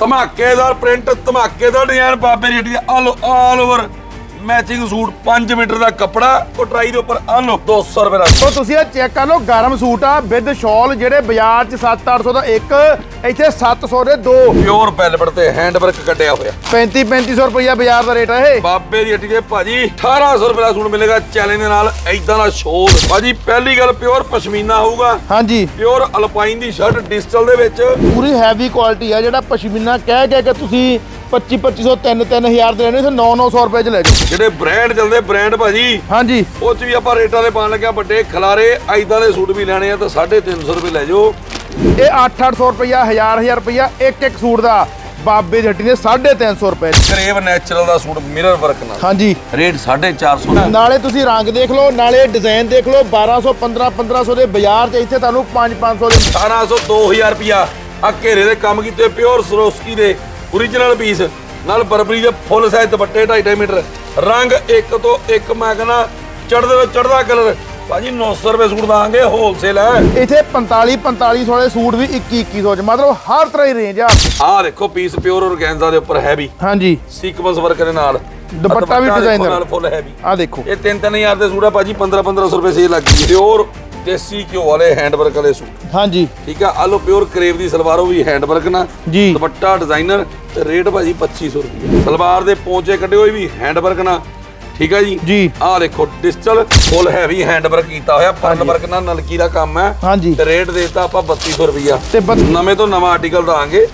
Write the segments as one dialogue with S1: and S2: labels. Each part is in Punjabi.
S1: ਧਮਾਕੇਦਾਰ ਪ੍ਰਿੰਟ ਧਮਾਕੇਦਾਰ ਡਿਜ਼ਾਈਨ ਬਾਬੇ ਦੀ all all over matching suit 5 metre ਦਾ ਕੱਪੜਾ ਕੋਟਰਾਈ ਦੇ ਉੱਪਰ ਲਓ 200 ਰੁਪਏ ਦਾ।
S2: ਸੋ ਤੁਸੀਂ ਇਹ ਚੈੱਕ ਕਰ ਲਓ ਗਰਮ ਸੂਟ ਆ ਵਿਦ ਸ਼ਾਲ ਜਿਹੜੇ ਬਾਜ਼ਾਰ 'ਚ 7-800 ਦਾ ਇੱਕ ਇੱਥੇ 700 ਦੇ ਦੋ।
S1: ਪਿਓਰ ਵੈਲਵਟ ਤੇ ਹੈਂਡ ਵਰਕ ਕੱਢਿਆ ਹੋਇਆ।
S2: 35-3500 ਰੁਪਈਆ ਬਾਜ਼ਾਰ ਦਾ ਰੇਟ ਆ ਇਹ।
S1: ਬਾਬੇ ਦੀ ਹੱਟੀ ਦੇ ਭਾਜੀ 1800 ਰੁਪਏ ਦਾ ਸੂਟ ਮਿਲੇਗਾ ਚੈਲੰਜ ਦੇ ਨਾਲ ਐਦਾਂ ਦਾ ਸ਼ੋਲ ਭਾਜੀ ਪਹਿਲੀ ਗੱਲ ਪਿਓਰ ਪਸ਼ਮੀਨਾ ਹੋਊਗਾ।
S2: ਹਾਂਜੀ।
S1: ਪਿਓਰ ਅਲਪਾਈਨ ਦੀ ਸ਼ਰਟ ਡਿਜੀਟਲ ਦੇ ਵਿੱਚ।
S2: ਪੂਰੀ ਹੈਵੀ ਕੁਆਲਿਟੀ ਆ ਜਿਹੜਾ ਪਸ਼ਮੀਨਾ ਕਹਿ ਕਹਿ ਕੇ ਤੁਸੀਂ 25-2500 3-3000 ਦੇ ਲੈਣੇ ਸੀ 9-900 ਰੁਪਏ 'ਚ ਲੈ ਜਾਓ
S1: ਜਿਹੜੇ ਬ੍ਰਾਂਡ ਚੱਲਦੇ ਬ੍ਰਾਂਡ ਭਾਜੀ।
S2: ਹਾਂਜੀ।
S1: ਉਹ ਚ ਵੀ ਆਪਾਂ ਰੇਟਾਂ ਦੇ ਪਾਣ ਲੱਗਿਆ ਵੱਡੇ ਖਲਾਰੇ ਐਦਾਂ ਦੇ ਸੂਟ ਵੀ ਲੈਣੇ ਆ ਤਾਂ 350 ਰੁਪਏ ਲੈ ਜਾਓ।
S2: ਇਹ 8-800 ਰੁਪਈਆ 1000-1000 ਰੁਪਈਆ ਇੱਕ ਇੱਕ ਸੂਟ ਦਾ ਬਾਬੇ ਹੱਟੀ ਨੇ 350 ਰੁਪਏ।
S1: ਕਰੇਵ ਨੈਚੁਰਲ ਦਾ ਸੂਟ ਮਿਰਰ ਵਰਕ ਨਾਲ।
S2: ਹਾਂਜੀ।
S1: ਰੇਟ 450 ਦਾ।
S2: ਨਾਲੇ ਤੁਸੀਂ ਰੰਗ ਦੇਖ ਲਓ ਨਾਲੇ ਡਿਜ਼ਾਈਨ ਦੇਖ ਲਓ 1200 15 1500 ਦੇ ਬਾਜ਼ਾਰ 'ਚ ਇੱਥੇ ਤੁਹਾਨੂੰ 5-500 ਦੇ
S1: 1800 2000 ਰੁਪਿਆ ਆ ਘੇਰੇ ਦੇ ਕੰਮ ਕੀਤੇ ਪਿਓਰ ਸਰੋਸਕੀ ਦੇ। Origignal ਪੀਸ ਨਾਲ ਬਰਬਰੀ ਦੇ ਫੁੱਲ ਸਾਈਜ਼ ਦੁਪੱਟੇ 2.5 ਮੀਟਰ। ਰੰਗ ਇੱਕ ਤੋਂ ਇੱਕ ਮੈਂ ਕਹਿੰਦਾ ਚੜਦੇ ਤੋਂ ਚੜਦਾ ਕਲਰ ਭਾਜੀ 900 ਰੁਪਏ ਸੂਟ ਦਾਂਗੇ ਹੋਲਸੇਲ ਹੈ।
S2: ਇੱਥੇ 45 4500 ਵਾਲੇ ਸੂਟ ਵੀ 21 2100 ਚ। ਮਤਲਬ ਹਰ ਤਰ੍ਹਾਂ ਦੀ ਰੇਂਜ ਆ।
S1: ਆਹ ਦੇਖੋ ਪੀਸ ਪਿਓਰ ਔਰਗੈਂਜ਼ਾ ਦੇ ਉੱਪਰ ਹੈਵੀ
S2: ਹਾਂਜੀ।
S1: ਸੀਕਵੈਂਸ ਵਰਕ ਦੇ ਨਾਲ।
S2: ਦੁਪੱਟਾ ਵੀ designer।
S1: ਨਾਲ ਫੁੱਲ ਹੈਵੀ
S2: ਆ ਦੇਖੋ।
S1: ਇਹ 3-3000 ਦੇ ਸੂਟ ਆ ਭਾਜੀ 15-1500 ਰੁਪਏ ਸੇਲ ਲੱਗ ਗਈ। ਪਿਓਰ ਦੇਸੀ ਘਿਓ ਵਾਲੇ ਹੈਂਡ ਵਰਕ ਵਾਲੇ ਸੂਟ।
S2: ਹਾਂਜੀ।
S1: ਠੀਕ ਆ ਆਲੋ ਪਿਓਰ ਕਰੇਵ ਦੀ ਸਲਵਾਰ ਉਹ ਵੀ ਹੈਂਡ ਵਰਕ ਨਾਲ
S2: ਜੀ।
S1: ਦੁਪੱਟਾ ਡਿਜ਼ਾਈਨਰ ਤੇ ਰੇਟ ਭਾਜੀ 2500 ਰੁਪਏ। ਸਲਵਾਰ ਦੇ ਪੌਂਚੇ ਕੱਢੇ ਹੋਏ ਵੀ ਹੈਂਡ ਵਰਕ ਨਾਲ ਠੀਕ ਹੈ ਜੀ?
S2: ਜੀ।
S1: ਆਹ ਦੇਖੋ digital full heavy hand work ਕੀਤਾ ਹੋਇਆ ਪਰਨ ਵਰਕ ਨਾਲ ਨਲਕੀ ਦਾ ਕੰਮ ਹੈ।
S2: ਹਾਂਜੀ।
S1: ਤੇ ਰੇਟ ਦੇਤਾ ਆਪਾਂ 3200 ਰੁਪਿਆ
S2: ਤੇ
S1: ਨਵੇਂ ਤੋਂ ਨਵਾਂ ਆਰਟੀਕਲ ਦਾਂਗੇ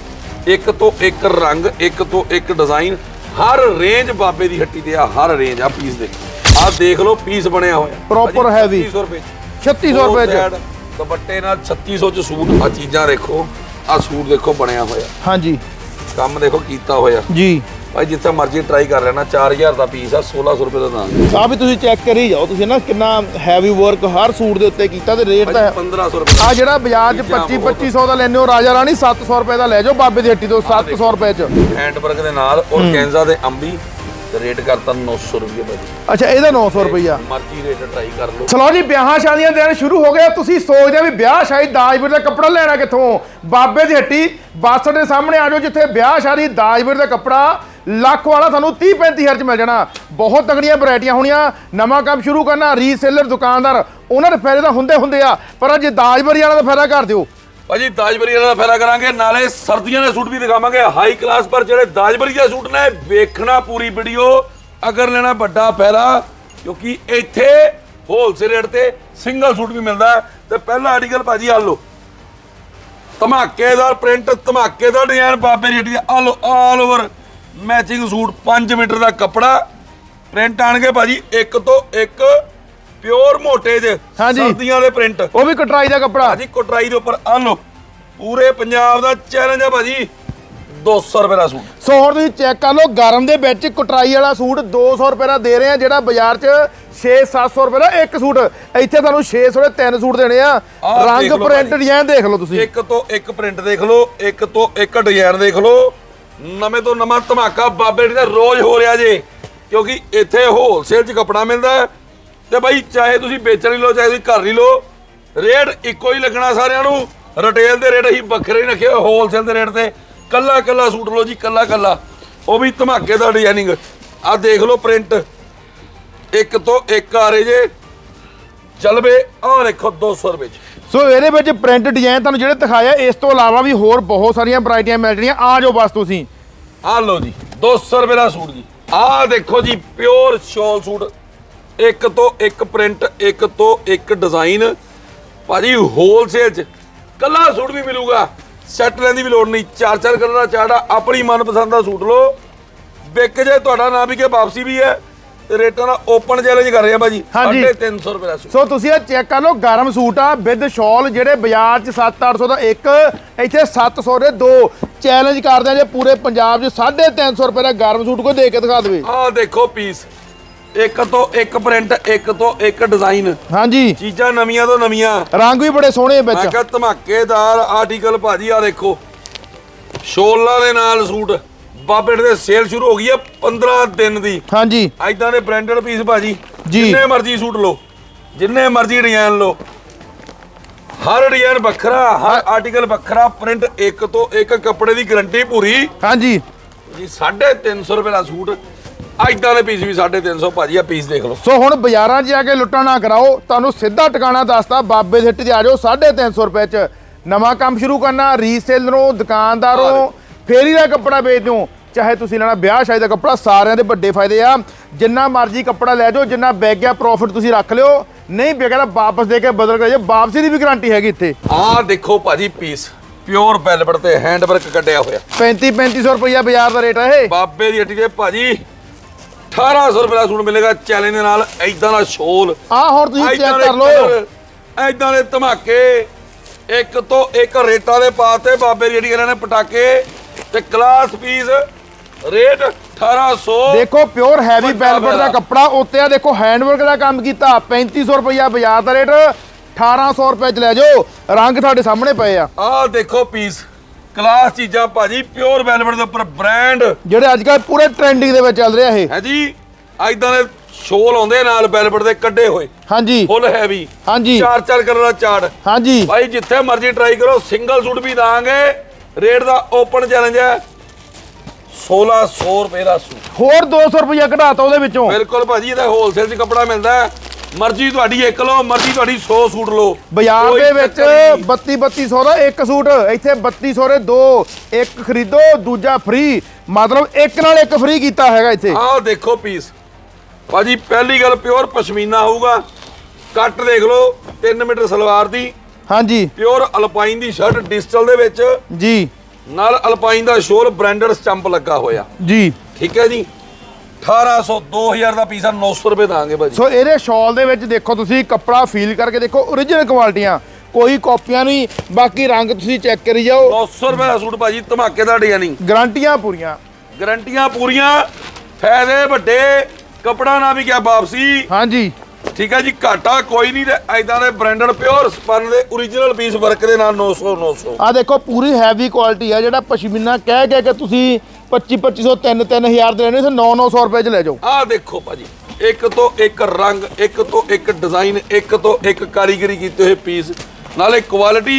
S1: ਇੱਕ ਤੋਂ ਇੱਕ ਰੰਗ ਇੱਕ ਤੋਂ ਇੱਕ ਡਿਜ਼ਾਈਨ ਹਰ ਰੇਂਜ ਬਾਬੇ ਦੀ ਹੱਟੀ ਤੇ ਆ ਹਰ ਰੇਂਜ ਆ ਪੀਸ ਦੇਖੋ ਆਹ ਦੇਖ ਲਓ ਪੀਸ ਬਣਿਆ ਹੋਇਆ। ਭਾਜੀ
S2: heavy।
S1: 3600 ਰੁਪਏ
S2: 3600 ਰੁਪਏ ਚ।
S1: ਦੁਪੱਟੇ ਨਾਲ 3600 ਚ ਸੂਟ ਆ ਚੀਜ਼ਾਂ ਦੇਖੋ ਆ ਸੂਟ ਦੇਖੋ ਬਣਿਆ ਹੋਇਆ।
S2: ਹਾਂਜੀ।
S1: ਕੰਮ ਦੇਖੋ ਕੀਤਾ ਹੋਇਆ।
S2: ਜੀ।
S1: ਭਾਈ ਜਿੱਥੇ ਮਰਜ਼ੀ ਟਰਾਈ ਕਰ ਲੈਣਾ 4000 ਦਾ ਪੀਸ ਆ 1600 ਰੁਪਏ ਦਾ ਦਾਂਗੇ
S2: ਆ ਵੀ ਤੁਸੀਂ ਚੈੱਕ ਕਰੀ ਜਾਓ ਤੁਸੀਂ ਨਾ ਕਿੰਨਾ ਹੈਵੀ ਵਰਕ ਹਰ ਸੂਟ ਦੇ ਉੱਤੇ ਕੀਤਾ ਤੇ ਰੇਟ ਤਾਂ
S1: ਭਾਜੀ 1500 ਰੁਪਏ।
S2: ਆ ਜਿਹੜਾ ਬਾਜ਼ਾਰ 'ਚ
S1: ਚੀਜ਼ਾਂ
S2: 25
S1: ਬਹੁਤ
S2: 2500 ਦਾ ਲੈਨੇ ਹੋ ਰਾਜਾ ਰਾਣੀ 700 ਰੁਪਏ ਦਾ ਲੈ ਜਾਓ ਬਾਬੇ ਦੀ ਹੱਟੀ ਤੋਂ 700 ਰੁਪਏ 'ਚ।
S1: ਹੈਂਡ ਵਰਕ ਦੇ ਨਾਲ ਔਰਗੈਂਜ਼ਾ ਦੇ ਅੰਬੀ ਤੇ ਰੇਟ ਕਰਤਾ 900 ਰੁਪਏ ਭਾਜੀ।
S2: ਅੱਛਾ ਇਹਦਾ 900 ਰੁਪਈਆ।
S1: ਮਰਜ਼ੀ ਰੇਟ ਟਰਾਈ ਕਰ ਲਓ।
S2: ਚਲੋ ਜੀ ਵਿਆਹਾਂ ਸ਼ਾਦੀਆਂ ਦੇ ਦਿਨ ਸ਼ੁਰੂ ਹੋ ਗਏ ਤੁਸੀਂ ਸੋਚਦੇ ਆ ਵੀ ਵਿਆਹ ਸ਼ਾਦੀ ਦਾਜਵੀਰ ਦਾ ਕੱਪੜਾ ਲੈਣਾ ਕਿੱਥੋਂ? ਬਾਬੇ ਦੀ ਹੱਟੀ ਬੱਸ ਦੇ ਸਾਹਮਣੇ ਆ ਜਾਓ ਜਿੱਥੇ ਵਿਆਹ ਸ਼ਾਦੀ ਦਾਜਵੀਰ ਦਾ ਕੱਪੜਾ ਲੱਖ ਵਾਲਾ ਤੁਹਾਨੂੰ 30 35000 ਚ ਮਿਲ ਜਾਣਾ। ਬਹੁਤ ਤਗੜੀਆਂ ਵੈਰਾਈਟੀਆਂ ਹੋਣੀਆਂ। ਨਵਾਂ ਕੰਮ ਸ਼ੁਰੂ ਕਰਨਾ ਰੀਸੇਲਰ ਦੁਕਾਨਦਾਰ ਉਹਨਾਂ ਦੇ ਫਾਇਦੇ ਤਾਂ ਹੁੰਦੇ ਹੁੰਦੇ ਆ ਪਰ ਅੱਜ ਦਾਜਵੀਰ ਵਾਲਾ ਦਾ ਫਾਇਦਾ ਕਰ ਦਿਓ।
S1: ਭਾਜੀ ਦਾਜਬਰੀ ਦਾ ਫੈਲਾ ਕਰਾਂਗੇ, ਨਾਲੇ ਸਰਦੀਆਂ ਦੇ ਸੂਟ ਵੀ ਦਿਖਾਵਾਂਗੇ। ਹਾਈ ਕਲਾਸ ਪਰ ਜਿਹੜੇ ਦਾਜਬਰੀ ਦੇ ਸੂਟ ਨੇ, ਵੇਖਣਾ ਪੂਰੀ ਵੀਡੀਓ ਅਗਰ ਲੈਣਾ ਵੱਡਾ ਫੈਲਾ ਕਿਉਂਕਿ ਇੱਥੇ ਹੋਲਸੇਲ ਰੇਟ ਤੇ ਸਿੰਗਲ ਸੂਟ ਵੀ ਮਿਲਦਾ ਹੈ। ਤੇ ਪਹਿਲਾ ਆਰਟੀਕਲ ਭਾਜੀ ਆ ਲਓ। ਧਮਾਕੇਦਾਰ ਪ੍ਰਿੰਟ ਧਮਾਕੇਦਾਰ ਡਿਜ਼ਾਈਨ ਬਾਬੇ ਰੇਟ ਦੀ ਲਓ all over matching suit 5 metre ਦਾ ਕੱਪੜਾ। ਪ੍ਰਿੰਟ ਆਣਗੇ ਭਾਜੀ, ਇੱਕ ਤੋਂ ਇੱਕ ਪਿਓਰ ਮੋਟੇ ਚ
S2: ਹਾਂਜੀ।
S1: ਸਰਦੀਆਂ ਦੇ ਪ੍ਰਿੰਟ
S2: ਉਹ ਵੀ ਕਟਰਾਈ ਦਾ ਕੱਪੜਾ।
S1: ਭਾਜੀ ਕੋਟਰਾਈ ਦੇ ਉੱਪਰ ਆ ਲਓ ਪੂਰੇ ਪੰਜਾਬ ਦਾ ਚੈਲੰਜ ਹੈ ਭਾਜੀ 200 ਰੁਪਏ ਦਾ ਸੂਟ।
S2: ਸੋ ਹੁਣ ਤੁਸੀਂ ਚੈੱਕ ਕਰ ਲਓ ਗਰਮ ਦੇ ਵਿੱਚ ਕਟਰਾਈ ਵਾਲਾ ਸੂਟ 200 ਰੁਪਏ ਦਾ ਦੇ ਰਹੇ ਆ ਜਿਹੜਾ ਬਾਜ਼ਾਰ 'ਚ 6-700 ਰੁਪਏ ਦਾ ਇੱਕ ਸੂਟ। ਇੱਥੇ ਤੁਹਾਨੂੰ 600 ਦੇ ਤਿੰਨ ਸੂਟ ਦੇਣੇ ਆ।
S1: ਆਹ ਦੇਖ
S2: ਰੰਗ
S1: ਲਓ
S2: ਪ੍ਰਿੰਟ
S1: ਭਾਜੀ।
S2: ਡਿਜ਼ਾਈਨ ਦੇਖ ਲਓ ਤੁਸੀਂ।
S1: ਇੱਕ ਤੋਂ ਇੱਕ ਪ੍ਰਿੰਟ ਦੇਖ ਲਓ ਇੱਕ ਤੋਂ ਇੱਕ ਡਿਜ਼ਾਈਨ ਦੇਖ ਲਓ। ਨਵੇਂ ਤੋਂ ਨਵਾਂ ਧਮਾਕਾ ਬਾਬੇ ਦਾ ਰੋਜ਼ ਹੋ ਰਿਹਾ ਜੇ ਕਿਉਂਕਿ ਇੱਥੇ ਹੋਲਸੇਲ 'ਚ ਕੱਪੜਾ ਮਿਲਦਾ ਹੈ। ਤੇ ਬਾਈ ਚਾਹੇ ਤੁਸੀਂ ਵੇਚਣ ਲਈ ਲਓ ਚਾਹੇ ਤੁਸੀਂ ਘਰ ਲਈ ਲਓ ਰੇਟ ਇੱਕੋ ਹੀ ਲੱਗਣਾ ਸਾਰਿਆਂ ਨੂੰ। ਰਿਟੇਲ ਦੇ ਰੇਟ ਅਸੀਂ ਵੱਖਰੇ ਹੀ ਰੱਖੇ ਹੋਲਸੇਲ ਦੇ ਰੇਟ ਤੇ। ਕੱਲਾ ਕੱਲਾ ਸੂਟ ਲਓ ਜੀ ਕੱਲਾ ਕੱਲਾ। ਉਹ ਵੀ ਧਮਾਕੇ ਦਾ ਡਿਜ਼ਾਈਨਿੰਗ ਆਹ ਦੇਖ ਲਓ ਪ੍ਰਿੰਟ ਇੱਕ ਤੋਂ ਇੱਕ ਆ ਰਹੇ ਜੇ। ਚਲਵੇ ਆਹ ਦੇਖੋ 200 ਰੁਪਏ 'ਚ।
S2: ਸੋ ਇਹਦੇ ਵਿੱਚ ਪ੍ਰਿੰਟ ਡਿਜ਼ਾਈਨ ਤੁਹਾਨੂੰ ਜਿਹੜੇ ਦਿਖਾਇਆ ਇਸ ਤੋਂ ਇਲਾਵਾ ਵੀ ਹੋਰ ਬਹੁਤ ਸਾਰੀਆਂ ਵੈਰਾਈਟੀਆਂ ਮਿਲ ਜਣੀਆਂ। ਆ ਜਾਓ ਬਸ ਤੁਸੀਂ।
S1: ਆ ਲਓ ਜੀ 200 ਰੁਪਏ ਦਾ ਸੂਟ ਜੀ। ਆਹ ਦੇਖੋ ਜੀ ਪਿਓਰ ਸ਼ਾਲ ਸੂਟ। ਇੱਕ ਤੋਂ ਇੱਕ ਪ੍ਰਿੰਟ ਇੱਕ ਤੋਂ ਇੱਕ ਡਿਜ਼ਾਈਨ। ਭਾਜੀ ਹੋਲਸੇਲ ਚ ਕੱਲਾ ਸੂਟ ਵੀ ਮਿਲੂਗਾ। ਸੈੱਟ ਲੈਣ ਦੀ ਵੀ ਲੋੜ ਨਹੀਂ। ਚਾਰ ਚਾਰ ਕਲਰ ਦਾ ਆ ਆਪਣੀ ਮਨਪਸੰਦ ਦਾ ਸੂਟ ਲਓ। ਵਿਕ ਜੇ ਤੁਹਾਡਾ ਨਾ ਵੀ ਕੇ ਵਾਪਸੀ ਵੀ ਹੈ ਤੇ ਰੇਟਾਂ ਦਾ ਓਪਨ ਚੈਲੰਜ ਕਰ ਰਹੇ ਆ ਭਾਜੀ।
S2: ਹਾਂਜੀ।
S1: 350 ਰੁਪਏ ਦਾ ਸੂਟ।
S2: ਸੋ ਤੁਸੀਂ ਇਹ ਚੈੱਕ ਕਰ ਲਓ ਗਰਮ ਸੂਟ ਆ ਵਿਦ ਸ਼ਾਲ ਜਿਹੜੇ ਬਾਜ਼ਾਰ 'ਚ 7-800 ਦਾ ਇੱਕ ਇੱਥੇ 700 ਦੇ ਦੋ। ਚੈਲੰਜ ਕਰਦੇ ਆ ਜੇ ਪੂਰੇ ਪੰਜਾਬ 'ਚ 350 ਰੁਪਏ ਦਾ ਗਰਮ ਸੂਟ ਕੋਈ ਦੇ ਕੇ ਦਿਖਾ ਦੇਵੇ।
S1: ਆਹ ਦੇਖੋ ਪੀਸ ਇੱਕ ਤੋਂ ਇੱਕ ਪ੍ਰਿੰਟ ਇੱਕ ਤੋਂ ਇੱਕ ਡਿਜ਼ਾਈਨ।
S2: ਹਾਂਜੀ।
S1: ਚੀਜ਼ਾਂ ਨਵੀਆਂ ਤੋਂ ਨਵੀਆਂ।
S2: ਰੰਗ ਵੀ ਬੜੇ ਸੋਹਣੇ ਆ
S1: ਮੈਂ
S2: ਵਿੱਚ
S1: ਕਿਹਾ ਧਮਾਕੇਦਾਰ ਆਰਟੀਕਲ ਭਾਜੀ ਆ ਦੇਖੋ। ਸ਼ੋਲਾਂ ਦੇ ਨਾਲ ਸੂਟ। ਬਾਬੇ ਦੇ ਸੇਲ ਸ਼ੁਰੂ ਹੋ ਗਈ ਹੈ 15 ਦਿਨ ਦੀ।
S2: ਹਾਂਜੀ।
S1: ਐਦਾਂ ਦੇ ਬ੍ਰਾਂਡਡ ਪੀਸ ਭਾਜੀ।
S2: ਜੀ।
S1: ਜਿੰਨੇ ਮਰਜ਼ੀ ਸੂਟ ਲਓ। ਜਿੰਨੇ ਮਰਜ਼ੀ ਡਿਜ਼ਾਈਨ ਲਓ। ਹਰ ਡਿਜ਼ਾਈਨ ਵੱਖਰਾ ਹਰ ਆਰਟੀਕਲ ਵੱਖਰਾ ਪ੍ਰਿੰਟ ਇੱਕ ਤੋਂ ਇੱਕ ਕੱਪੜੇ ਦੀ ਗਾਰੰਟੀ ਪੂਰੀ।
S2: ਹਾਂਜੀ।
S1: ਜੀ 350 ਰੁਪਏ ਦਾ ਸੂਟ। ਐਦਾਂ ਦੇ ਪੀਸ ਵੀ 350 ਭਾਜੀ ਆ ਪੀਸ ਦੇਖ ਲਓ।
S2: ਸੋ ਹੁਣ ਬਾਜ਼ਾਰਾਂ 'ਚ ਜਾ ਕੇ ਲੁੱਟਾ ਨਾ ਕਰਾਓ ਤੁਹਾਨੂੰ ਸਿੱਧਾ ਟਿਕਾਣਾ ਦੱਸਤਾ ਬਾਬੇ ਦੇ ਹੱਟੀ ਤੇ ਆ ਜਾਓ 350 ਰੁਪਏ 'ਚ। ਨਵਾਂ ਕੰਮ ਸ਼ੁਰੂ ਕਰਨਾ ਰੀਸੇਲਰੋਂ ਦੁਕਾਨਦਾਰੋਂ ਫੇਰੀ ਦਾ ਕੱਪੜਾ ਵੇਚ ਦਿਓ। ਚਾਹੇ ਤੁਸੀਂ ਲੈਣਾ ਵਿਆਹ ਸ਼ਾਦੀ ਦਾ ਕੱਪੜਾ ਸਾਰਿਆਂ ਦੇ ਵੱਡੇ ਫਾਇਦੇ ਆ। ਜਿੰਨਾ ਮਰਜ਼ੀ ਕੱਪੜਾ ਲੈ ਜਾਓ ਜਿੰਨਾ ਵਿਕ ਗਿਆ ਪ੍ਰੋਫਿਟ ਤੁਸੀਂ ਰੱਖ ਲਿਓ। ਨਹੀਂ ਵਿਕਿਆ ਤਾਂ ਵਾਪਸ ਦੇ ਕੇ ਬਦਲ ਕੇ ਜਾਓ ਵਾਪਸੀ ਦੀ ਵੀ ਗਾਰੰਟੀ ਹੈਗੀ ਇੱਥੇ।
S1: ਆਹ ਦੇਖੋ ਭਾਜੀ ਪੀਸ ਪਿਓਰ ਵੈਲਵਟ ਤੇ ਹੈਂਡ ਵਰਕ ਕੱਢਿਆ ਹੋਇਆ।
S2: 35 3500 ਰੁਪਈਆ ਬਾਜ਼ਾਰ ਦਾ ਰੇਟ ਹੈ ਇਹ।
S1: ਬਾਬੇ ਦੀ ਹੱਟੀ ਦੇ ਭਾਜੀ 1800 ਰੁਪਏ ਦਾ ਸੂਟ ਮਿਲੇਗਾ ਚੈਲੰਜ ਦੇ ਨਾਲ ਐਦਾਂ ਦਾ ਸ਼ੋਲ।
S2: ਆਹ ਹੁਣ ਤੁਸੀਂ ਚੈੱਕ ਕਰ ਲਓ।
S1: ਐਦਾਂ ਦੇ ਧਮਾਕੇ ਇੱਕ ਤੋਂ ਇੱਕ ਰੇਟਾਂ ਦੇ ਪਾਤੇ ਬਾਬੇ ਜਿਹੜੀ ਇਹਨਾਂ ਨੇ ਪਟਾਕੇ ਤੇ ਕਲਾਸ ਪੀਸ ਰੇਟ 1800
S2: ਦੇਖੋ ਪਿਓਰ ਹੈਵੀ ਵੈਲਵਟ ਦਾ। ਕੱਪੜਾ ਉੱਤੇ ਆ ਦੇਖੋ ਹੈਂਡਵਰਕ ਦਾ ਕੰਮ ਕੀਤਾ 3500 ਰੁਪਈਆ ਬਾਜ਼ਾਰ ਦਾ ਰੇਟ 1800 ਰੁਪਏ ਚ ਲੈ ਜਾਓ ਰੰਗ ਤੁਹਾਡੇ ਸਾਹਮਣੇ ਪਏ ਆ।
S1: ਆਹ ਦੇਖੋ ਪੀਸ ਕਲਾਸ ਚੀਜ਼ਾਂ ਭਾਜੀ ਪਿਓਰ ਵੈਲਵਟ ਦੇ ਉੱਪਰ ਬ੍ਰਾਂਡ
S2: ਜਿਹੜੇ ਅੱਜ ਕੱਲ੍ਹ ਪੂਰੇ ਟ੍ਰੈਂਡਿੰਗ ਦੇ ਵਿੱਚ ਚੱਲ ਰਿਹਾ ਇਹ।
S1: ਹੈ ਜੀ? ਐਦਾਂ ਦੇ ਸ਼ੋਲ ਆਉਂਦੇ ਨਾਲ ਵੈਲਵਟ ਦੇ ਕੱਢੇ ਹੋਏ।
S2: ਹਾਂਜੀ।
S1: ਫੁੱਲ ਹੈਵੀ
S2: ਹਾਂਜੀ।
S1: ਚਾਰ ਚਾਰ ਕਲਰ ਦਾ ਚਾਰਟ।
S2: ਹਾਂਜੀ।
S1: ਭਾਈ ਜਿੱਥੇ ਮਰਜ਼ੀ ਟਰਾਈ ਕਰੋ ਸਿੰਗਲ ਸੂਟ ਵੀ ਦਾਂਗੇ। ਰੇਟ ਦਾ ਓਪਨ ਚੈਲੰਜ ਹੈ। 1600 ਰੁਪਏ ਦਾ ਸੂਟ
S2: ਹੋਰ 200 ਰੁਪਈਆ ਘਟਾਤਾ ਉਹਦੇ ਵਿੱਚੋਂ।
S1: ਬਿਲਕੁਲ ਭਾਜੀ ਇਹਦਾ ਹੋਲਸੇਲ 'ਚ ਕੱਪੜਾ ਮਿਲਦਾ ਹੈ। ਮਰਜ਼ੀ ਤੁਹਾਡੀ ਇੱਕ ਲਓ ਮਰਜ਼ੀ ਤੁਹਾਡੀ 100 ਸੂਟ ਲਓ।
S2: ਬਾਜ਼ਾਰ
S1: ਕੋਈ
S2: ਦੇ ਵਿੱਚ
S1: ਚੱਕਰ ਨਹੀਂ।
S2: 32 3200 ਦਾ ਇੱਕ ਸੂਟ ਇੱਥੇ 3200 ਦੇ ਦੋ ਇੱਕ ਖਰੀਦੋ ਦੂਜਾ ਫ੍ਰੀ ਮਤਲਬ ਇੱਕ ਨਾਲ ਇੱਕ ਫ੍ਰੀ ਕੀਤਾ ਹੈਗਾ ਇੱਥੇ।
S1: ਆਹ ਦੇਖੋ ਪੀਸ ਭਾਜੀ ਪਹਿਲੀ ਗੱਲ ਪਿਓਰ ਪਸ਼ਮੀਨਾ ਹੋਊਗਾ। ਕੱਟ ਦੇਖ ਲਓ 3 ਮੀਟਰ ਸਲਵਾਰ ਦੀ।
S2: ਹਾਂਜੀ।
S1: ਪਿਓਰ ਅਲਪਾਈਨ ਦੀ ਸ਼ਰਟ ਡਿਜੀਟਲ ਦੇ ਵਿੱਚ।
S2: ਜੀ।
S1: ਨਾਲ ਅਲਪਾਈਨ ਦਾ ਸ਼ੋਲ ਬ੍ਰਾਂਡਡ ਸਟੰਪ ਲੱਗਾ ਹੋਇਆ।
S2: ਜੀ।
S1: ਠੀਕ ਹੈ ਜੀ? 1800 2000 ਦਾ ਪੀਸ ਆ 900 ਰੁਪਏ ਦਾਂਗੇ ਭਾਜੀ।
S2: ਸੋ ਇਹਦੇ ਸ਼ਾਲ ਦੇ ਵਿੱਚ ਦੇਖੋ ਤੁਸੀਂ ਕੱਪੜਾ ਫੀਲ ਕਰਕੇ ਦੇਖੋ origignal ਕੁਆਲਿਟੀਆਂ ਕੋਈ ਕਾਪੀਆਂ ਨਹੀਂ ਬਾਕੀ ਰੰਗ ਤੁਸੀਂ ਚੈੱਕ ਕਰੀ ਜਾਓ।
S1: 900 ਰੁਪਏ ਦਾ ਸੂਟ ਭਾਜੀ ਧਮਾਕੇਦਾਰ ਡਿਜ਼ਾਈਨਿੰਗ
S2: ਗਾਰੰਟੀਆਂ ਪੂਰੀਆਂ।
S1: ਗਰੰਟੀਆਂ ਪੂਰੀਆਂ ਫਾਇਦੇ ਵੱਡੇ ਕਪੜਾ ਨਾ ਵੀ ਗਿਆ ਵਾਪਸੀ।
S2: ਹਾਂਜੀ।
S1: ਠੀਕ ਹੈ ਜੀ ਘਾਟਾ ਕੋਈ ਨਹੀਂ ਐਦਾਂ ਦੇ ਬ੍ਰਾਂਡਡ ਪਿਓਰ ਸਪਨ ਦੇ origignal ਪੀਸ ਵਰਕ ਦੇ ਨਾਲ 900 900
S2: ਆ ਦੇਖੋ ਪੂਰੀ ਹੈਵੀ ਕੁਆਲਿਟੀ ਆ ਜਿਹੜਾ ਪਸ਼ਮੀਨਾ ਕਹਿ ਕਹਿ ਕੇ ਤੁਸੀਂ 25 2500 3 3000 ਦੇ ਲੈਣੇ ਸੀ 9 900 ਰੁਪਏ ਚ ਲੈ ਜਾਓ।
S1: ਆਹ ਦੇਖੋ ਭਾਜੀ ਇੱਕ ਤੋਂ ਇੱਕ ਰੰਗ ਇੱਕ ਤੋਂ ਇੱਕ ਡਿਜ਼ਾਈਨ ਇੱਕ ਤੋਂ ਇੱਕ ਕਾਰੀਗਰੀ ਕੀਤੇ ਹੋਏ ਪੀਸ ਨਾਲੇ ਕੁਆਲਿਟੀ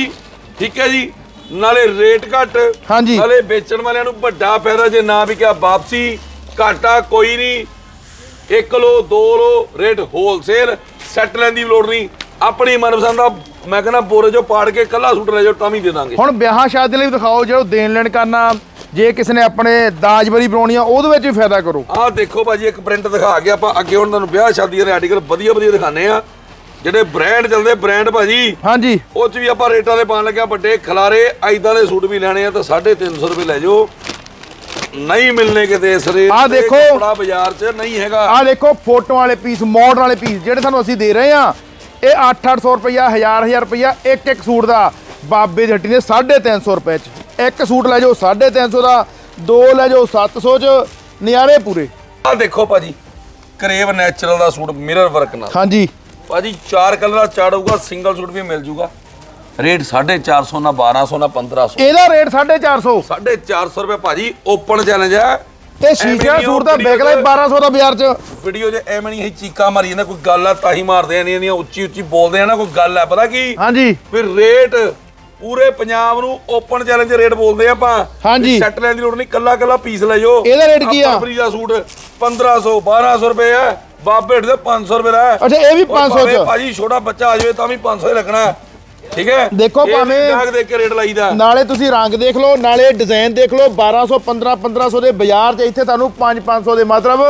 S1: ਠੀਕ ਹੈ ਜੀ ਨਾਲੇ ਰੇਟ ਘੱਟ
S2: ਹਾਂਜੀ।
S1: ਨਾਲੇ ਵੇਚਣ ਵਾਲਿਆਂ ਨੂੰ ਵੱਡਾ ਫਾਇਦਾ ਜੇ ਨਾ ਵੀ ਕਿਹਾ ਵਾਪਸੀ ਘਾਟਾ ਕੋਈ ਨਹੀਂ। ਇੱਕ ਲੋ ਦੋ ਲੋ ਰੇਟ ਹੋਲਸੇਲ ਸੈੱਟ ਲੈਣ ਦੀ ਲੋੜ ਨਹੀਂ। ਆਪਣੀ ਮਨਪਸੰਦ ਦਾ ਮੈਂ ਕਹਿੰਦਾ ਬੋਰੇ ਚੋਂ ਪਾੜ ਕੇ ਕੱਲਾ ਸੂਟ ਲੈ ਜਾਓ ਤਾਂ ਵੀ ਦੇ ਦਾਂਗੇ।
S2: ਹੁਣ ਵਿਆਹ ਸ਼ਾਦੀ ਲਈ ਵੀ ਦਿਖਾਓ ਜਿਹੜਾ ਦੇਣ ਲੈਣ ਕਰਨਾ ਜੇ ਕਿਸੇ ਨੇ ਆਪਣੇ ਦਾਜਬਰੀ ਬਣਾਉਣੀ ਆ ਉਹਦੇ ਵਿੱਚ ਵੀ ਫਾਇਦਾ ਕਰੋ।
S1: ਆਹ ਦੇਖੋ ਭਾਜੀ ਇੱਕ ਪ੍ਰਿੰਟ ਦਿਖਾ ਕੇ ਆਪਾਂ ਅੱਗੇ ਹੁਣ ਤੁਹਾਨੂੰ ਵਿਆਹ ਸ਼ਾਦੀ ਦੇ ਆਰਟੀਕਲ ਵਧੀਆ ਵਧੀਆ ਦਿਖਾਣੇ ਆ। ਜਿਹੜੇ ਬ੍ਰਾਂਡ ਚੱਲਦੇ ਬ੍ਰਾਂਡ ਭਾਜੀ।
S2: ਹਾਂਜੀ।
S1: ਉਹ ਚ ਵੀ ਆਪਾਂ ਰੇਟਾਂ ਦੇ ਪਾਣ ਲੱਗਿਆ ਵੱਡੇ। ਖਲਾਰੇ ਐਦਾਂ ਦੇ ਸੂਟ ਵੀ ਲੈਣੇ ਆ ਤਾਂ 350 ਰੁਪਏ ਲੈ ਜਾਓ। ਨਹੀਂ ਮਿਲਨੇ ਕਿਤੇ ਇਸ ਰੇਟ ਤੇ
S2: ਦੇਖੋ।
S1: ਕੱਪੜਾ ਬਾਜ਼ਾਰ 'ਚ ਨਹੀਂ ਹੈਗਾ।
S2: ਆ ਦੇਖੋ ਫੋਟੋ ਵਾਲੇ ਪੀਸ ਮਾਡਲ ਵਾਲੇ ਪੀਸ ਜਿਹੜੇ ਤੁਹਾਨੂੰ ਅਸੀਂ ਦੇ ਰਹੇ ਆ ਇਹ 8-800 ਰੁਪਈਆ 1000-1000 ਰੁਪਈਆ ਇੱਕ ਇੱਕ ਸੂਟ ਦਾ। ਬਾਬੇ ਦੀ ਹੱਟੀ ਨੇ 350 ਰੁਪਏ ਚ। ਇੱਕ ਸੂਟ ਲੈ ਜਾਓ 350 ਦਾ ਦੋ ਲੈ ਜਾਓ 700 ਚ ਨਿਆਰੇ ਪੂਰੇ।
S1: ਆਹ ਦੇਖੋ ਭਾਜੀ ਕਰੇਵ ਨੈਚੁਰਲ ਦਾ ਸੂਟ ਮਿਰਰ ਵਰਕ ਨਾਲ।
S2: ਹਾਂਜੀ।
S1: ਭਾਜੀ ਚਾਰ ਕਲਰ ਦਾ ਚਾੜ ਹੋਊਗਾ ਸਿੰਗਲ ਸੂਟ ਵੀ ਮਿਲ ਜੂਗਾ। ਰੇਟ 450 ਨਾ 1200 ਨਾ 1500
S2: ਇਹਦਾ ਰੇਟ 450
S1: 450 ਰੁਪਏ ਭਾਜੀ ਓਪਨ ਚੈਲੰਜ ਹੈ।
S2: ਤੇ ਸ਼ੀਸ਼ੇ ਦਾ ਸੂਟ ਵਿਕਦਾ ਹੀ 1200 ਦਾ ਬਾਜ਼ਾਰ ਚ।
S1: ਵੀਡੀਓ 'ਚ ਐਵੇਂ ਨਹੀਂ ਅਸੀਂ ਚੀਕਾਂ ਮਾਰੀ ਜਾਂਦਾ ਕੋਈ ਗੱਲ ਆ ਤਾਂ ਹੀ ਮਾਰਦੇ ਆ ਨਹੀਂ ਇਹਦੀਆਂ ਉੱਚੀ ਉੱਚੀ ਬੋਲਦੇ ਆ ਨਾ ਕੋਈ ਗੱਲ ਆ। ਪਤਾ ਕੀ?
S2: ਹਾਂਜੀ।
S1: ਫਿਰ ਰੇਟ ਪੂਰੇ ਪੰਜਾਬ ਨੂੰ ਓਪਨ ਚੈਲੰਜ ਰੇਟ ਬੋਲਦੇ ਆ ਆਪਾਂ।
S2: ਹਾਂਜੀ।
S1: ਸੈੱਟ ਲੈਣ ਦੀ ਲੋੜ ਨਹੀਂ ਕੱਲਾ ਕੱਲਾ ਪੀਸ ਲੈ ਜਾਓ
S2: ਇਹਦਾ rate ਕੀ ਆ?
S1: ਦਾ ਸੂਟ 1500 1200 ਰੁਪਏ ਹੈ ਬਾਬੇ ਦੇ 500 ਰੁਪਏ ਦਾ।
S2: ਅੱਛਾ ਇਹ ਵੀ
S1: ਉਹ
S2: 500
S1: ਭਾਵੇਂ
S2: ਚ?
S1: ਭਾਜੀ ਛੋਟਾ ਬੱਚਾ ਆ ਜਾਵੇ ਤਾਂ ਵੀ 500 ਹੀ ਲੱਗਣਾ। ਠੀਕ ਹੈ?
S2: ਦੇਖੋ ਭਾਵੇਂ-
S1: ਗਾਹਕ ਦੇਖ ਕੇ ਰੇਟ ਲਾਈਦਾ।
S2: ਨਾਲੇ ਤੁਸੀਂ ਰੰਗ ਦੇਖ ਲਓ ਨਾਲੇ ਡਿਜ਼ਾਈਨ ਦੇਖ ਲਓ 1200 15 1500 ਦੇ ਬਾਜ਼ਾਰ 'ਚ ਇੱਥੇ ਤੁਹਾਨੂੰ 5 500 ਦੇ ਮਤਲਬ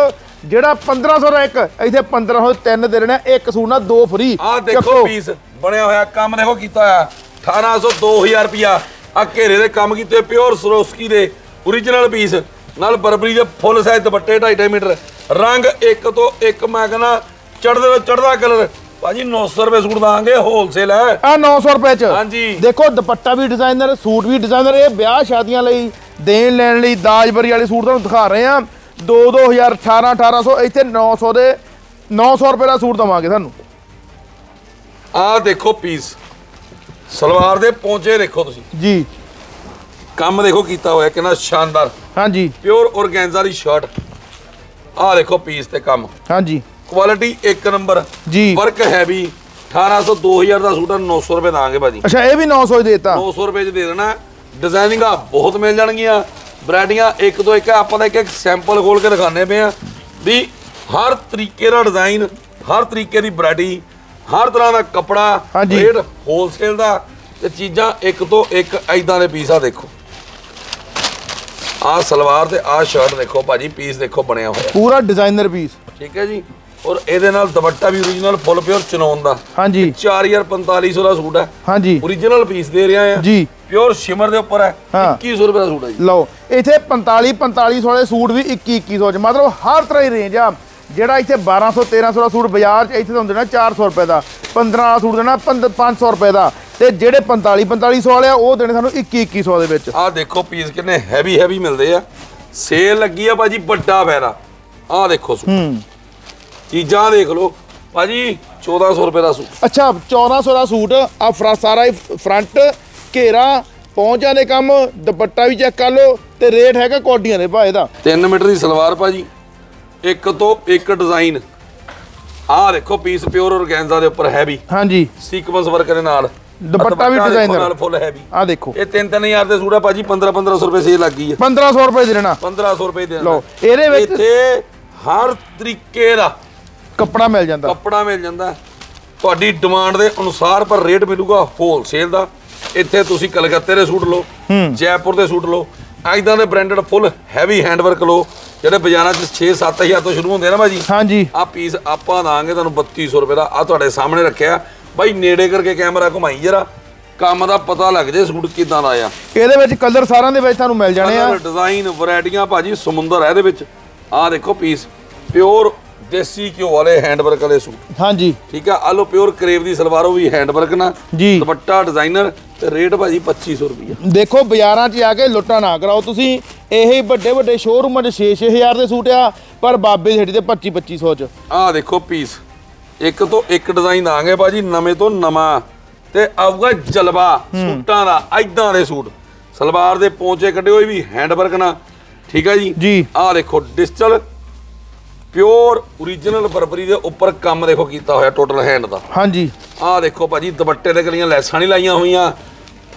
S2: ਜਿਹੜਾ 1500 ਦਾ ਇੱਕ ਇੱਥੇ 1500 ਦੇ ਤਿੰਨ ਦੇ ਰਹੇ ਨੇ ਇੱਕ ਸੂਟ ਨਾਲ ਦੋ ਫ੍ਰੀ
S1: ਆਹ ਦੇਖੋ ਪੀਸ ਬਣਿਆ ਹੋਇਆ ਕੰਮ ਦੇਖੋ ਕੀਤਾ ਹੋਇਆ। 1800 2000 ਰੁਪਿਆ ਆ ਘੇਰੇ ਦੇ ਕੰਮ ਕੀਤੇ ਪਿਓਰ ਸਰੋਸਕੀ ਦੇ origignal ਪੀਸ ਨਾਲ ਬਰਬਰੀ ਦੇ ਫੁੱਲ ਸਾਈਜ਼ ਦੁਪੱਟੇ 2.5 ਮੀਟਰ। ਰੰਗ ਇੱਕ ਤੋਂ ਇੱਕ ਮੈਂ ਕਹਿੰਦਾ ਚੜਦੇ ਤੋਂ ਚੜਦਾ ਕਲਰ ਭਾਜੀ 900 ਰੁਪਏ ਸੂਟ ਦਾਂਗੇ ਹੋਲਸੇਲ ਹੈ।
S2: ਆ 900 ਰੁਪਏ 'ਚ।
S1: ਹਾਂਜੀ।
S2: ਦੇਖੋ ਦੁਪੱਟਾ ਵੀ ਡਿਜ਼ਾਈਨਰ ਸੂਟ ਵੀ ਡਿਜ਼ਾਈਨਰ ਇਹ ਵਿਆਹ ਸ਼ਾਦੀਆਂ ਲਈ ਦੇਣ ਲੈਣ ਲਈ ਦਾਜਬਰੀ ਵਾਲੇ ਸੂਟ ਤੁਹਾਨੂੰ ਦਿਖਾ ਰਹੇ ਆ 2 2000 18 1800 ਇੱਥੇ 900 ਦੇ 900 ਰੁਪਏ ਦਾ ਸੂਟ ਦਵਾਂਗੇ ਤੁਹਾਨੂੰ।
S1: ਆਹ ਦੇਖੋ ਪੀਸ ਸਲਵਾਰ ਦੇ ਪੌਂਚੇ ਦੇਖੋ ਤੁਸੀਂ।
S2: ਜੀ।
S1: ਕੰਮ ਦੇਖੋ ਕੀਤਾ ਹੋਇਆ ਕਿੰਨਾ ਸ਼ਾਨਦਾਰ।
S2: ਹਾਂਜੀ।
S1: ਪਿਓਰ ਔਰਗੈਂਜ਼ਾ ਦੀ ਸ਼ਰਟ ਆਹ ਦੇਖੋ ਪੀਸ ਤੇ ਕੰਮ।
S2: ਹਾਂਜੀ।
S1: ਕੁਆਲਿਟੀ ਇੱਕ ਨੰਬਰ
S2: ਜੀ।
S1: ਵਰਕ ਹੈਵੀ 1800 2000 ਦਾ ਸੂਟ ਆ 900 ਰੁਪਏ ਦਾਂਗੇ ਭਾਜੀ।
S2: ਅੱਛਾ ਇਹ ਵੀ 900 ਹੀ ਦੇਤਾ।
S1: 900 ਰੁਪਏ ਚ ਦੇ ਦੇਣਾ। ਡਿਜ਼ਾਈਨਿੰਗਾਂ ਬਹੁਤ ਮਿਲ ਜਾਣਗੀਆਂ। ਵੈਰਾਈਟੀਆਂ ਇੱਕ ਤੋਂ ਇੱਕ ਆਪਾਂ ਦਾ ਇੱਕ ਇੱਕ ਸੈਂਪਲ ਖੋਲ ਕੇ ਦਿਖਾਣੇ ਪਏ ਆ। ਵੀ ਹਰ ਤਰੀਕੇ ਦਾ ਡਿਜ਼ਾਈਨ ਹਰ ਤਰੀਕੇ ਦੀ ਵੈਰਾਈਟੀ ਹਰ ਤਰ੍ਹਾਂ ਦਾ ਕੱਪੜਾ
S2: ਹਾਂਜੀ।
S1: ਰੇਟ ਹੋਲਸੇਲ ਦਾ ਤੇ ਚੀਜ਼ਾਂ ਇੱਕ ਤੋਂ ਇੱਕ ਐਦਾਂ ਦੇ ਪੀਸ ਆ ਦੇਖੋ। ਆਹ ਸਲਵਾਰ ਤੇ ਆਹ ਸ਼ਰਟ ਦੇਖੋ ਭਾਜੀ ਪੀਸ ਦੇਖੋ ਬਣਿਆ ਹੋਇਆ।
S2: ਪੂਰਾ ਡਿਜ਼ਾਈਨਰ ਪੀਸ
S1: ਠੀਕ ਹੈ ਜੀ? ਔਰ ਇਹਦੇ ਨਾਲ ਦੁਪੱਟਾ ਵੀ ਓਰੀਜਨਲ ਫੁੱਲ ਪਿਓਰ ਚਨੌਨ ਦਾ।
S2: ਹਾਂਜੀ।
S1: 4450 ਦਾ ਸੂਟ ਹੈ।
S2: ਹਾਂਜੀ।
S1: ਓਰੀਜਨਲ ਪੀਸ ਦੇ ਰਿਹਾ ਆ
S2: ਜੀ।
S1: ਪਿਓਰ ਸ਼ਿਮਰ ਦੇ ਉੱਪਰ ਹੈ।
S2: ਹਾਂ।
S1: 2100 ਰੁਪਏ ਦਾ ਸੂਟ ਹੈ ਜੀ।
S2: ਲਓ ਇੱਥੇ 45 4500 ਵਾਲੇ ਸੂਟ ਵੀ 21 2100 ਚ। ਮਤਲਬ ਹਰ ਤਰ੍ਹਾਂ ਦੀ ਰੇਂਜ ਆ। ਜਿਹੜਾ ਇੱਥੇ 1200 1300 ਦਾ ਸੂਟ ਬਾਜ਼ਾਰ 'ਚ ਇੱਥੇ ਤੁਹਾਨੂੰ ਦੇਣਾ 400 ਰੁਪਏ ਦਾ 15 ਵਾਲਾ ਸੂਟ ਦੇਣਾ 500 ਰੁਪਏ ਦਾ। ਤੇ ਜਿਹੜੇ 45 4500 ਵਾਲੇ ਆ ਉਹ ਦੇਣੇ ਸਾਨੂੰ 21 2100 ਦੇ ਵਿੱਚ।
S1: ਆਹ ਦੇਖੋ ਪੀਸ ਕਿੰਨੇ ਹੈਵੀ ਹੈਵੀ ਮਿਲਦੇ ਆ। ਸੇਲ ਲੱਗੀ ਆ ਭਾਜੀ ਵੱਡਾ ਫਾਇਦਾ। ਆਹ ਦੇਖੋ ਸੂਟ।
S2: ਹੂੰ।
S1: ਚੀਜ਼ਾਂ ਦੇਖ ਲਓ। ਭਾਜੀ 1400 ਰੁਪਏ ਦਾ ਸੂਟ।
S2: ਅੱਛਾ 1400 ਦਾ ਸੂਟ ਆ ਫਰਾ ਸਾਰਾ ਫਰੰਟ ਘੇਰਾ ਪਹੁੰਚਾਂ ਦੇ ਕੰਮ ਦੁਪੱਟਾ ਵੀ ਚੈੱਕ ਕਰ ਲਓ ਤੇ ਰੇਟ ਹੈਗਾ ਕੋਡੀਆਂ ਦੇ ਭਾਅ ਇਹਦਾ
S1: 3 ਮੀਟਰ ਦੀ ਸਲਵਾਰ ਭਾਜੀ। ਇੱਕ ਤੋਂ ਇੱਕ ਡਿਜ਼ਾਈਨ। ਆਹ ਦੇਖੋ ਪੀਸ ਪਿਓਰ ਔਰਗੈਂਜ਼ਾ ਦੇ ਉੱਪਰ ਹੈਵੀ
S2: ਹਾਂਜੀ।
S1: ਸੀਕਵੈਂਸ ਵਰਕ ਦੇ ਨਾਲ।
S2: ਦੁਪੱਟਾ ਵੀ designer।
S1: ਨਾਲ ਫੁੱਲ ਹੈਵੀ
S2: ਆ ਦੇਖੋ।
S1: ਇਹ 3-3000 ਦੇ ਸੂਟ ਆ ਭਾਜੀ 15-1500 ਰੁਪਏ ਸੇਲ ਲੱਗੀ ਆ।
S2: 1500 ਰੁਪਏ ਦੇ ਦੇਣਾ
S1: 1500 ਰੁਪਏ ਦੇ
S2: ਲਓ, ਇਹਦੇ ਵਿੱਚ-
S1: ਇੱਥੇ ਹਰ ਤਰੀਕੇ ਦਾ
S2: ਕੱਪੜਾ ਮਿਲ ਜਾਂਦਾ।
S1: ਕੱਪੜਾ ਮਿਲ ਜਾਂਦਾ। ਤੁਹਾਡੀ ਡਿਮਾਂਡ ਦੇ ਅਨੁਸਾਰ ਪਰ ਰੇਟ ਮਿਲੂਗਾ ਹੋਲਸੇਲ ਦਾ। ਇੱਥੇ ਤੁਸੀਂ ਕਲਕੱਤੇ ਦੇ ਸੂਟ ਲਓ ਜੈਪੁਰ ਦੇ ਸੂਟ ਲਓ ਐਦਾਂ ਦੇ ਬ੍ਰਾਂਡਡ ਫੁੱਲ ਹੈਵੀ ਹੈਂਡਵਰਕ ਲਓ ਜਿਹੜੇ ਬਾਜ਼ਾਰਾਂ 'ਚ 6-7000 ਤੋਂ ਸ਼ੁਰੂ ਹੁੰਦੇ ਆ ਨਾ ਭਾਜੀ
S2: ਹਾਂਜੀ।
S1: ਆ ਪੀਸ ਆਪਾਂ ਦਾਂਗੇ ਤੁਹਾਨੂੰ 3200 ਰੁਪਏ ਦਾ ਆ ਤੁਹਾਡੇ ਸਾਹਮਣੇ ਰੱਖਿਆ। ਬਾਈ ਨੇੜੇ ਕਰਕੇ ਕੈਮਰਾ ਘੁਮਾਈ ਜਰਾ ਕੰਮ ਦਾ ਪਤਾ ਲੱਗ ਜੇ ਸੂਟ ਕਿਦਾਂ ਦਾ ਆ।
S2: ਇਹਦੇ ਵਿੱਚ ਕਲਰ ਸਾਰਿਆਂ ਦੇ ਵਿੱਚ ਤੁਹਾਨੂੰ ਮਿਲ ਜਾਣੇ ਆ।
S1: ਡਿਜ਼ਾਈਨ ਵੈਰਾਈਟੀਆਂ ਭਾਜੀ ਸਮੁੰਦਰ ਹੈ ਇਹਦੇ ਵਿੱਚ। ਆਹ ਦੇਖੋ ਪੀਸ ਪਿਓਰ ਦੇਸੀ ਘਿਓ ਵਾਲੇ ਹੈਂਡਵਰਕ ਵਾਲੇ ਸੂਟ।
S2: ਹਾਂਜੀ।
S1: ਠੀਕ ਆ ਆਹ ਲੋ ਪਿਓਰ ਕਰੇਵ ਦੀ ਸਲਵਾਰ ਉਹ ਵੀ ਹੈਂਡਵਰਕ ਨਾਲ
S2: ਜੀ।
S1: ਦੁਪੱਟਾ ਡਿਜ਼ਾਈਨਰ ਤੇ ਰੇਟ ਭਾਜੀ 2500 ਰੁਪਏ
S2: ਦੇਖੋ ਬਾਜ਼ਾਰਾਂ 'ਚ ਆ ਕੇ ਲੁੱਟਾ ਨਾ ਕਰਾਓ। ਤੁਸੀਂ ਇਹ ਵੱਡੇ ਵੱਡੇ ਸ਼ੋਰੂਮਾਂ 'ਚ 6-6000 ਦੇ ਸੂਟ ਆ ਪਰ ਬਾਬੇ ਦੀ ਹੱਟੀ ਤੇ 25-2500 'ਚ।
S1: ਆਹ ਦੇਖੋ ਪੀਸ ਇੱਕ ਤੋਂ ਇੱਕ ਡਿਜ਼ਾਈਨ ਦਾਂਗੇ ਭਾਜੀ ਨਵੇਂ ਤੋਂ ਨਵਾਂ। ਤੇ ਆਊਗਾ ਜਲਵਾ ਸੂਟਾਂ ਦਾ ਐਦਾਂ ਦੇ ਸੂਟ। ਸਲਵਾਰ ਦੇ ਪੌਂਚੇ ਕੱਢੇ ਹੋਏ ਵੀ ਹੈਂਡਵਰਕ ਨਾਲ। ਠੀਕ ਆ ਜੀ?
S2: ਜੀ।
S1: ਆਹ ਦੇਖੋ ਡਿਜੀਟਲ ਪਿਓਰ ਓਰੀਜਨਲ ਬਰਬਰੀ ਦੇ ਉੱਪਰ ਕੰਮ ਦੇਖੋ ਕੀਤਾ ਹੋਇਆ ਟੋਟਲ ਹੈਂਡ ਦਾ।
S2: ਹਾਂਜੀ।
S1: ਆਹ ਦੇਖੋ ਭਾਜੀ ਦੁਪੱਟੇ ਤੇ ਗਲੀਆਂ ਲੈਸਾਂ ਨਹੀਂ ਲਾਈਆਂ ਹੋਈਆਂ।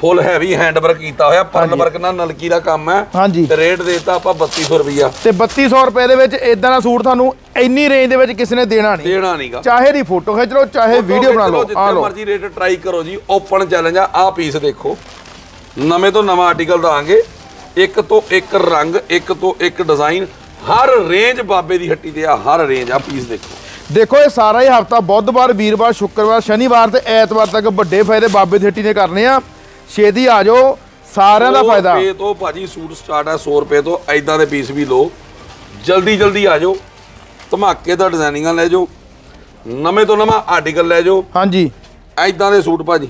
S1: ਫੁੱਲ ਹੈਵੀ ਹੈਂਡ ਵਰਕ ਕੀਤਾ ਹੋਇਆ ਪਰਲ ਵਰਕ ਨਾਲ ਨਲਕੀ ਦਾ ਕੰਮ ਹੈ।
S2: ਹਾਂਜੀ।
S1: ਤੇ ਰੇਟ ਦੇਤਾ ਆਪਾਂ 3200 ਰੁਪਈਆ।
S2: ਤੇ 3200 ਰੁਪਏ ਦੇ ਵਿੱਚ ਇਦਾਂ ਦਾ ਸੂਟ ਤੁਹਾਨੂੰ ਇੰਨੀ ਰੇਂਜ ਦੇ ਵਿੱਚ ਕਿਸੇ ਨੇ ਦੇਣਾ ਨਹੀਂ।
S1: ਦੇਣਾ ਨਹੀਂਗਾ
S2: ਚਾਹੇ ਦੀ ਫੋਟੋ ਖਿੱਚ ਲਓ ਚਾਹੇ ਵੀਡੀਓ ਬਣਾ ਲਓ ਆ ਲਓ।
S1: ਮਰਜ਼ੀ ਰੇਟ ਟਰਾਈ ਕਰੋ ਜੀ ਓਪਨ ਚੈਲੰਜ ਆ ਆਹ ਪੀਸ ਦੇਖੋ। ਨਵੇਂ ਤੋਂ ਨਵਾਂ ਆਰਟੀਕਲ ਦਾਂਗੇ ਇੱਕ ਤੋਂ ਇੱਕ ਰੰਗ ਇੱਕ ਤੋਂ ਇੱਕ ਡਿਜ਼ਾਈਨ ਹਰ ਰੇਂਜ ਬਾਬੇ ਦੀ ਹੱਟੀ ਤੇ ਆ ਹਰ ਰੇਂਜ ਆ ਪੀਸ ਦੇਖੋ।
S2: ਦੇਖੋ ਇਹ ਸਾਰਾ ਹੀ ਹਫਤਾ ਬੁੱਧਵਾਰ ਵੀਰਵਾਰ ਸ਼ੁੱਕਰਵਾਰ ਸ਼ਨੀਵਾਰ ਤੇ ਐਤਵਾਰ ਤੱਕ ਵੱਡੇ ਫਾਇਦੇ ਬਾਬੇ ਦੀ ਹੱਟੀ ਨੇ ਕਰਨੇ ਆ। ਛੇਤੀ ਆ ਜਾਓ ਸਾਰਿਆਂ ਦਾ
S1: 100
S2: ਫਾਇਦਾ।
S1: ਰੁਪਏ ਤੋਂ ਭਾਜੀ ਸੂਟ ਸਟਾਰਟ ਹੈ 100 ਰੁਪਏ ਤੋਂ ਐਦਾਂ ਦੇ ਪੀਸ ਵੀ ਲਓ। ਜਲਦੀ ਜਲਦੀ ਆ ਜਾਓ। ਧਮਾਕੇ ਦਾ ਡਿਜ਼ਾਈਨਿੰਗਾਂ ਲੈ ਜਾਓ। ਨਵੇਂ ਤੋਂ ਨਵਾਂ ਆਰਟੀਕਲ ਲੈ ਜਾਓ।
S2: ਹਾਂਜੀ।
S1: ਐਦਾਂ ਦੇ ਸੂਟ ਭਾਜੀ।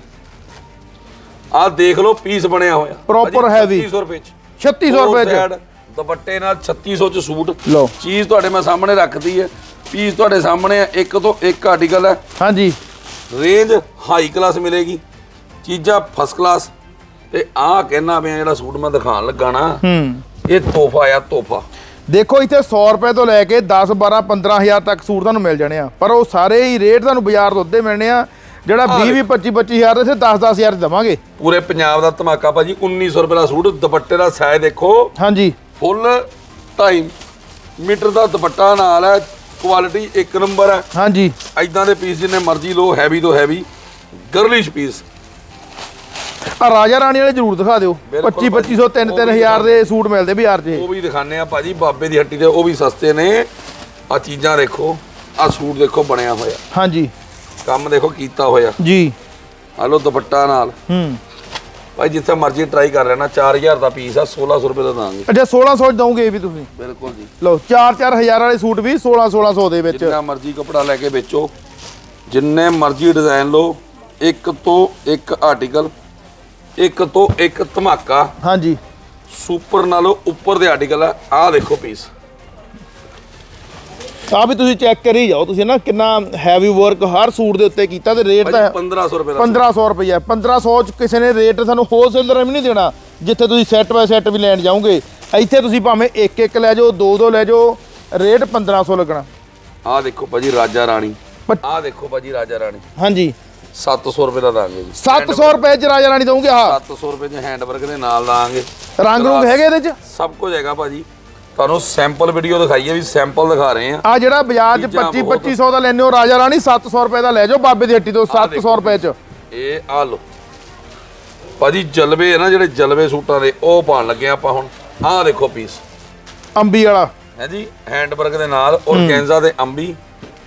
S1: ਆਹ ਦੇਖ ਲਓ ਪੀਸ ਬਣਿਆ ਹੋਇਆ।
S2: Proper
S1: ਭਾਜੀ,
S2: heavy।
S1: 3600 ਰੁਪਏ ਚ।
S2: 3600 ਰੁਪਏ ਚ।
S1: ਦੁਪੱਟੇ ਨਾਲ 3600 ਚ ਸੂਟ।
S2: ਲਓ।
S1: ਚੀਜ਼ ਤੁਹਾਡੇ ਮੈਂ ਸਾਹਮਣੇ ਰੱਖਦੀ ਹੈ। ਪੀਸ ਤੁਹਾਡੇ ਸਾਹਮਣੇ ਹੈ। ਇੱਕ ਤੋਂ ਇੱਕ ਆਰਟੀਕਲ ਹੈ।
S2: ਹਾਂਜੀ।
S1: ਰੇਂਜ ਹਾਈ ਕਲਾਸ ਮਿਲੇਗੀ। ਚੀਜ਼ਾਂ ਫਸਟ ਕਲਾਸ ਤੇ ਆਹ ਕਹਿਣਾ ਪਿਆ ਜਿਹੜਾ ਸੂਟ ਮੈਂ ਦਿਖਾਉਣ ਲੱਗਾ ਨਾ
S2: ਹੂੰ।
S1: ਇਹ ਤੋਹਫਾ ਆ ਤੋਹਫਾ।
S2: ਦੇਖੋ ਇੱਥੇ 100 ਰੁਪਏ ਤੋਂ ਲੈ ਕੇ 10 12 15000 ਤੱਕ ਸੂਟ ਤੁਹਾਨੂੰ ਮਿਲ ਜਾਣੇ ਆ। ਪਰ ਉਹ ਸਾਰੇ ਹੀ ਰੇਟ ਤੁਹਾਨੂੰ ਬਾਜ਼ਾਰ ਤੋਂ ਉੱਤੇ ਮਿਲਣੇ ਆ। ਜਿਹੜਾ 20 20 25 25000 ਦੇ ਇੱਥੇ 10 10000 ਦੇਵਾਂਗੇ।
S1: ਪੂਰੇ ਪੰਜਾਬ ਦਾ ਧਮਾਕਾ ਭਾਜੀ 1900 ਰੁਪਏ ਦਾ ਸੂਟ ਦੁਪੱਟੇ ਦਾ ਸਾਈਜ਼ ਦੇਖੋ।
S2: ਹਾਂਜੀ।
S1: ਫੁੱਲ 2.5 ਮੀਟਰ ਦਾ ਦੁਪੱਟਾ ਨਾਲ ਹੈ ਕੁਆਲਿਟੀ ਇੱਕ ਨੰਬਰ ਹੈ।
S2: ਹਾਂਜੀ।
S1: ਐਦਾਂ ਦੇ ਪੀਸ ਜਿੰਨੇ ਮਰਜ਼ੀ ਲਓ ਹੈਵੀ ਤੋਂ ਹੈਵੀ ਗਰਲਿਸ਼ ਪੀਸ
S2: ਆ ਰਾਜਾ ਰਾਣੀ ਵਾਲੇ ਜ਼ਰੂਰ ਦਿਖਾ ਦਿਓ।
S1: ਬਿਲਕੁਲ
S2: 25 2500 3 3000 ਦੇ ਸੂਟ ਮਿਲਦੇ ਬਾਜ਼ਾਰ 'ਚ
S1: ਉਹ ਵੀ ਦਿਖਾਣੇ ਆ ਭਾਜੀ ਬਾਬੇ ਦੀ ਹੱਟੀ ਦੇ ਉਹ ਵੀ ਸਸਤੇ ਨੇ। ਆ ਚੀਜ਼ਾਂ ਦੇਖੋ ਆ ਸੂਟ ਦੇਖੋ ਬਣਿਆ ਹੋਇਆ।
S2: ਹਾਂਜੀ।
S1: ਕੰਮ ਦੇਖੋ ਕੀਤਾ ਹੋਇਆ।
S2: ਜੀ।
S1: ਆ ਲੋ ਦੁਪੱਟਾ ਨਾਲ।
S2: ਹੂੰ।
S1: ਭਾਈ ਜਿੱਥੇ ਮਰਜ਼ੀ ਟਰਾਈ ਕਰ ਲੈਣਾ 4000 ਦਾ ਪੀਸ ਆ 1600 ਰੁਪਏ ਦਾ ਦਾਂਗੇ।
S2: ਅੱਛਾ 1600 ਚ ਦਊਂਗੇ ਇਹ ਵੀ ਤੁਸੀਂ?
S1: ਬਿਲਕੁਲ ਜੀ।
S2: ਲਓ 4-4000 ਵਾਲੇ ਸੂਟ ਵੀ 16 1600 ਦੇ ਵਿੱਚ।
S1: ਜਿੰਨਾ ਮਰਜ਼ੀ ਕਪੜਾ ਲੈ ਕੇ ਵੇਚੋ। ਜਿੰਨੇ ਮਰਜ਼ੀ ਡਿਜ਼ਾਈਨ ਲਓ ਇੱਕ ਤੋਂ ਇੱਕ ਆਰਟੀਕਲ ਇੱਕ ਤੋਂ ਇੱਕ ਧਮਾਕਾ
S2: ਹਾਂਜੀ।
S1: ਸੁਪਰ ਨਾਲੋਂ ਉੱਪਰ ਦੇ ਆਰਟੀਕਲ ਆ। ਆਹ ਦੇਖੋ ਪੀਸ
S2: ਆ ਵੀ ਤੁਸੀਂ ਚੈੱਕ ਕਰੀ ਜਾਓ ਤੁਸੀਂ ਨਾ ਕਿੰਨਾ ਹੈਵੀ ਵਰਕ ਹਰ ਸੂਟ ਦੇ ਉੱਤੇ ਕੀਤਾ ਤੇ ਰੇਟ ਤਾਂ
S1: 1500 ਰੁਪਏ ਦਾ
S2: 1500 ਰੁਪਏ 1500 ਚ ਕਿਸੇ ਨੇ ਰੇਟ ਤੁਹਾਨੂੰ ਹੋਲਸੇਲਰ ਵੀ ਨਹੀਂ ਦੇਣਾ ਜਿੱਥੇ ਤੁਸੀਂ ਸੈੱਟ ਬਾਏ ਸੈੱਟ ਵੀ ਲੈਣ ਜਾਓਗੇ। ਇੱਥੇ ਤੁਸੀਂ ਭਾਵੇਂ ਇੱਕ ਇੱਕ ਲੈ ਜਾਓ ਦੋ ਦੋ ਲੈ ਜਾਓ ਰੇਟ 1500 ਲੱਗਣਾ।
S1: ਆਹ ਦੇਖੋ ਭਾਜੀ ਰਾਜਾ ਰਾਣੀ। ਆਹ ਦੇਖੋ ਭਾਜੀ ਰਾਜਾ ਰਾਣੀ।
S2: ਹਾਂਜੀ।
S1: 700 ਰੁਪਏ ਦਾ ਦਾਂਗੇ ਜੀ।
S2: 700 ਰੁਪਏ ਚ ਰਾਜਾ ਰਾਣੀ ਦਊਂਗੇ ਆਹ?
S1: 700 ਰੁਪਏ ਚ ਹੈਂਡ ਵਰਕ ਦੇ ਨਾਲ ਦਾਂਗੇ
S2: ਰੰਗ ਰੂੰਗ ਹੈਗੇ ਇਹਦੇ ਚ?
S1: ਸਭ ਕੁਝ ਹੈਗਾ ਭਾਜੀ। ਤੁਹਾਨੂੰ ਸੈਂਪਲ ਵੀਡੀਓ ਦਿਖਾਈ ਹੈ ਵੀ ਸੈਂਪਲ ਦਿਖਾ ਰਹੇ ਆ
S2: ਆ ਜਿਹੜਾ ਬਾਜ਼ਾਰ ਚ
S1: ਚੀਜ਼ਾਂ
S2: 25
S1: ਬਹੁਤ-
S2: 2500 ਦਾ ਲੈਨੇ ਹੋ ਰਾਜਾ ਰਾਣੀ 700 ਰੁਪਏ ਦਾ ਲੈ ਜਾਓ ਬਾਬੇ ਦੀ ਹੱਟੀ ਤੋਂ 700 ਰੁਪਏ ਚ।
S1: ਇਹ ਆ ਲੋ ਭਾਜੀ ਜਲਵੇ ਹੈ ਨਾ ਜਿਹੜੇ ਜਲਵੇ ਸੂਟਾਂ ਦੇ ਉਹ ਪਾਣ ਲੱਗੇ ਆਪਾਂ ਹੁਣ। ਆਹ ਦੇਖੋ ਪੀਸ
S2: ਅੰਬੀ ਵਾਲਾ।
S1: ਹੈ ਜੀ ਹੈਂਡ ਵਰਕ ਦੇ ਨਾਲ ਔਰਗੈਂਜ਼ਾ ਦੇ ਅੰਬੀ।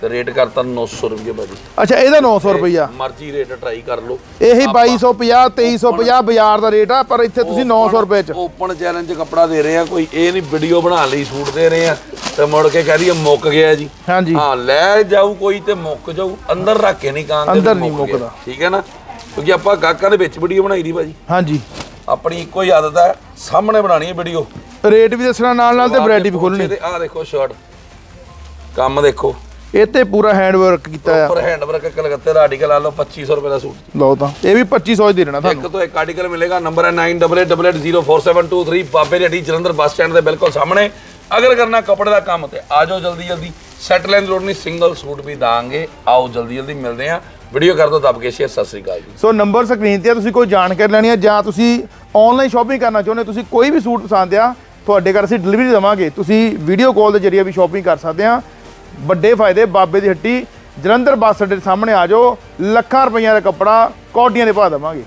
S1: ਤੇ ਰੇਟ ਕਰਤਾ 900 ਰੁਪਏ ਭਾਜੀ।
S2: ਅੱਛਾ ਇਹਦਾ 900 ਰੁਪਈਆ?
S1: ਮਰਜ਼ੀ ਰੇਟ ਟਰਾਈ ਕਰ ਲਓ।
S2: ਇਹੀ 2250 2350 ਬਾਜ਼ਾਰ ਦਾ ਰੇਟ ਆ ਪਰ ਇੱਥੇ ਤੁਸੀਂ 900 ਰੁਪਏ ਚ।
S1: ਓਪਨ ਚੈਲੰਜ ਕੱਪੜਾ ਦੇ ਰਹੇ ਆ ਕੋਈ ਇਹ ਨਹੀਂ ਵੀਡੀਓ ਬਣਾ ਲਈ ਸੂਟ ਦੇ ਰਹੇ ਆ। ਤੇ ਮੁੜ ਕੇ ਕਹਿ ਦਈਏ ਮੁੱਕ ਗਿਆ ਜੀ।
S2: ਹਾਂਜੀ।
S1: ਹਾਂ ਲੈ ਜਾਊ ਕੋਈ ਤੇ ਮੁੱਕ ਜਾਊ ਅੰਦਰ ਰੱਖ ਕੇ ਨਹੀਂ ਕਾਂਗੇ
S2: ਅੰਦਰ ਨਹੀਂ ਮੁੱਕਦਾ।
S1: ਠੀਕ ਹੈ ਨਾ? ਕਿਉਂਕਿ ਆਪਾਂ ਗਾਹਕਾਂ ਦੇ ਵਿੱਚ ਵੀਡੀਓ ਬਣਾਈ ਦੀ ਭਾਜੀ।
S2: ਹਾਂਜੀ।
S1: ਆਪਣੀ ਇੱਕੋ ਹੀ ਆਦਤ ਹੈ ਸਾਹਮਣੇ ਬਣਾਣੀ ਹੈ ਵੀਡੀਓ
S2: ਰੇਟ ਵੀ ਦੱਸਣਾ ਨਾਲ ਨਾਲ ਤੇ ਵੈਰਾਈਟੀ ਵੀ ਖੋਲਣੀ।
S1: ਤੇ ਆਹ ਦੇਖੋ ਸ਼ਰਟ ਕੰਮ ਦੇਖੋ।
S2: ਇਹ ਤੇ ਪੂਰਾ ਹੈਂਡ ਵਰਕ ਕੀਤਾ ਆ।
S1: ਉੱਪਰ ਹੈਂਡ ਵਰਕ ਕਲਕੱਤੇ ਦਾ ਆਰਟੀਕਲ ਆ ਲਓ 2500 ਰੁਪਏ ਦਾ ਸੂਟ।
S2: ਲਓ ਤਾਂ। ਇਹ ਵੀ 2500 ਹੀ ਦੇ ਦੇਣਾ ਤੁਹਾਨੂੰ।
S1: ਇੱਕ ਤੋਂ ਇੱਕ ਆਰਟੀਕਲ ਮਿਲੇਗਾ ਨੰਬਰ ਹੈ 9888047723 ਬਾਬੇ ਦੀ ਹੱਟੀ ਜਲੰਧਰ ਬੱਸ ਸਟੈਂਡ ਦੇ ਬਿਲਕੁਲ ਸਾਹਮਣੇ। ਅਗਰ ਕਰਨਾ ਕੱਪੜੇ ਦਾ ਕੰਮ ਤੇ ਆ ਜਾਓ ਜਲਦੀ ਜਲਦੀ। ਸੈਟ ਦੀ ਲੋੜ ਨਹੀਂ ਸਿੰਗਲ ਸੂਟ ਵੀ ਦਾਂਗੇ। ਆਓ ਜਲਦੀ ਜਲਦੀ ਮਿਲਦੇ ਆ ਵੀਡੀਓ ਕਰ ਦਿਓ ਦੱਬ ਕੇ ਸ਼ੇਅਰ ਸਤਿ ਸ੍ਰੀ ਅਕਾਲ ਜੀ।
S2: ਸੋ ਨੰਬਰ ਸਕਰੀਨ ਤੇ ਆ ਤੁਸੀਂ ਕੋਈ ਜਾਣਕਾਰੀ ਲੈਣੀ ਆ ਜਾਂ ਤੁਸੀਂ ਆਨਲਾਈਨ ਸ਼ਾਪਿੰਗ ਕਰਨਾ ਚਾਹੁੰਦੇ ਹੋ, ਤੁਸੀਂ ਕੋਈ ਵੀ ਸੂਟ ਪਸੰਦ ਆ ਤੁਹਾਡੇ ਘਰ ਅਸੀਂ ਡਿਲੀਵਰੀ ਦੇਵਾਂਗੇ। ਤੁਸੀਂ ਵੀਡੀਓ ਕਾਲ ਦੇ ਜਰੀਏ ਵੀ ਸ਼ਾਪਿੰਗ ਕਰ ਸਕਦੇ ਆ। ਵੱਡੇ ਫਾਇਦੇ, ਬਾਬੇ ਦੀ ਹੱਟੀ। ਜਲੰਧਰ ਬੱਸ ਅੱਡੇ ਦੇ ਸਾਹਮਣੇ ਆ ਜਾਓ। ਲੱਖਾਂ ਰੁਪਈਆ ਦਾ ਕੱਪੜਾ ਕੌਡੀਆਂ ਦੇ ਪਾ ਦੇਵਾਂਗੇ।